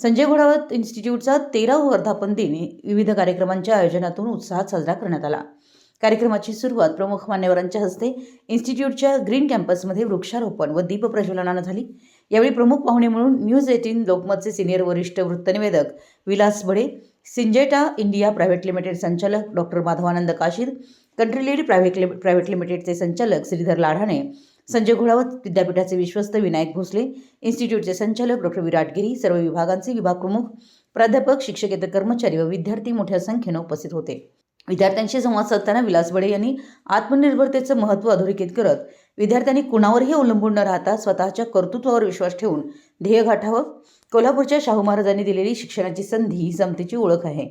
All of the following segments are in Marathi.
संजय घोडावत इन्स्टिट्यूटचा तेरा वर्धापन दिन विविध कार्यक्रमांच्या आयोजनातून उत्साहात साजरा करण्यात आला. कार्यक्रमाची सुरुवात प्रमुख मान्यवरांच्या हस्ते इन्स्टिट्यूटच्या ग्रीन कॅम्पसमध्ये वृक्षारोपण व दीप प्रज्वलनानं झाली. यावेळी प्रमुख पाहुणे म्हणून न्यूज एटीन लोकमतचे सिनियर वरिष्ठ वृत्तनिवेदक Vilas Bade Syngenta India private limited संचालक doctor Madhavanand Kashid country lead private लि प्रायव्हेट लिमिटेडचे संचालक श्रीधर लाढाणे संजय घोळावत विद्यापीठाचे विश्वस्त विनायक भोसले इन्स्टिट्यूटचे संचालक डॉक्टर विराट गिरी सर्व विभागांचे विभाग प्रमुख प्राध्यापक शिक्षकेतर कर्मचारी व विद्यार्थी मोठ्या संख्येनं उपस्थित होते. विद्यार्थ्यांशी संवाद साधताना विलास बडे यांनी आत्मनिर्भरतेचं महत्त्व अधोरेखित करत विद्यार्थ्यांनी कुणावरही अवलंबून न राहता स्वतःच्या कर्तृत्वावर विश्वास ठेवून ध्येय गाठावं. कोल्हापूरच्या शाहू महाराजांनी दिलेली शिक्षणाची संधी ही समतेची ओळख आहे.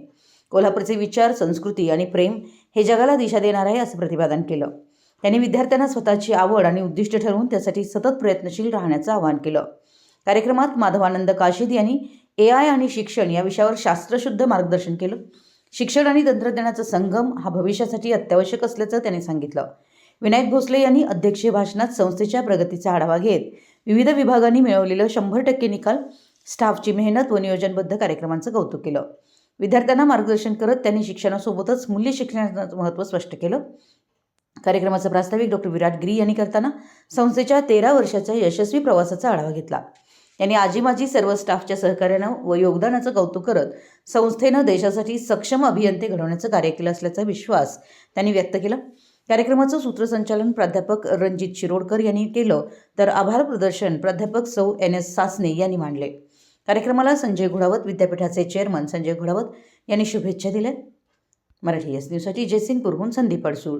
कोल्हापूरचे विचार संस्कृती आणि प्रेम हे जगाला दिशा देणार आहे असं प्रतिपादन केलं. त्यांनी विद्यार्थ्यांना स्वतःची आवड आणि उद्दिष्ट ठरवून त्यासाठी सतत प्रयत्नशील राहण्याचं आवाहन केलं. कार्यक्रमात माधवानंद काशीद यांनी ए आय आणि शिक्षण या विषयावर शास्त्रशुद्ध मार्गदर्शन केलं. शिक्षण आणि तंत्रज्ञानाचा संगम हा भविष्यासाठी अत्यावश्यक असल्याचं त्यांनी सांगितलं. विनायक भोसले यांनी अध्यक्षीय भाषणात संस्थेच्या प्रगतीचा आढावा घेत विविध विभागांनी मिळवलेलं शंभर टक्के निकाल स्टाफची मेहनत व नियोजनबद्ध कार्यक्रमांचं कौतुक केलं. विद्यार्थ्यांना मार्गदर्शन करत त्यांनी शिक्षणासोबतच मूल्य शिक्षणाचं महत्त्व स्पष्ट केलं. कार्यक्रमाचा प्रास्ताविक डॉक्टर विराट गिरी यांनी करताना संस्थेच्या तेरा वर्षाच्या यशस्वी प्रवासाचा आढावा घेतला. यांनी आजी माजी सर्व स्टाफच्या सहकार्यानं व योगदानाचं कौतुक करत संस्थेनं देशासाठी सक्षम अभियंते घडवण्याचं कार्य केलं असल्याचा विश्वास त्यांनी व्यक्त केला. कार्यक्रमाचं सूत्रसंचालन प्राध्यापक रणजित शिरोडकर यांनी केलं तर आभार प्रदर्शन प्राध्यापक सौ एन एस सासने यांनी मांडले. कार्यक्रमाला संजय घोडावत विद्यापीठाचे चेअरमन संजय घोडावत यांनी शुभेच्छा दिल्या. मराठी एस न्यूजसाठी जयसिंगपूरहून संदीप अडसूळ.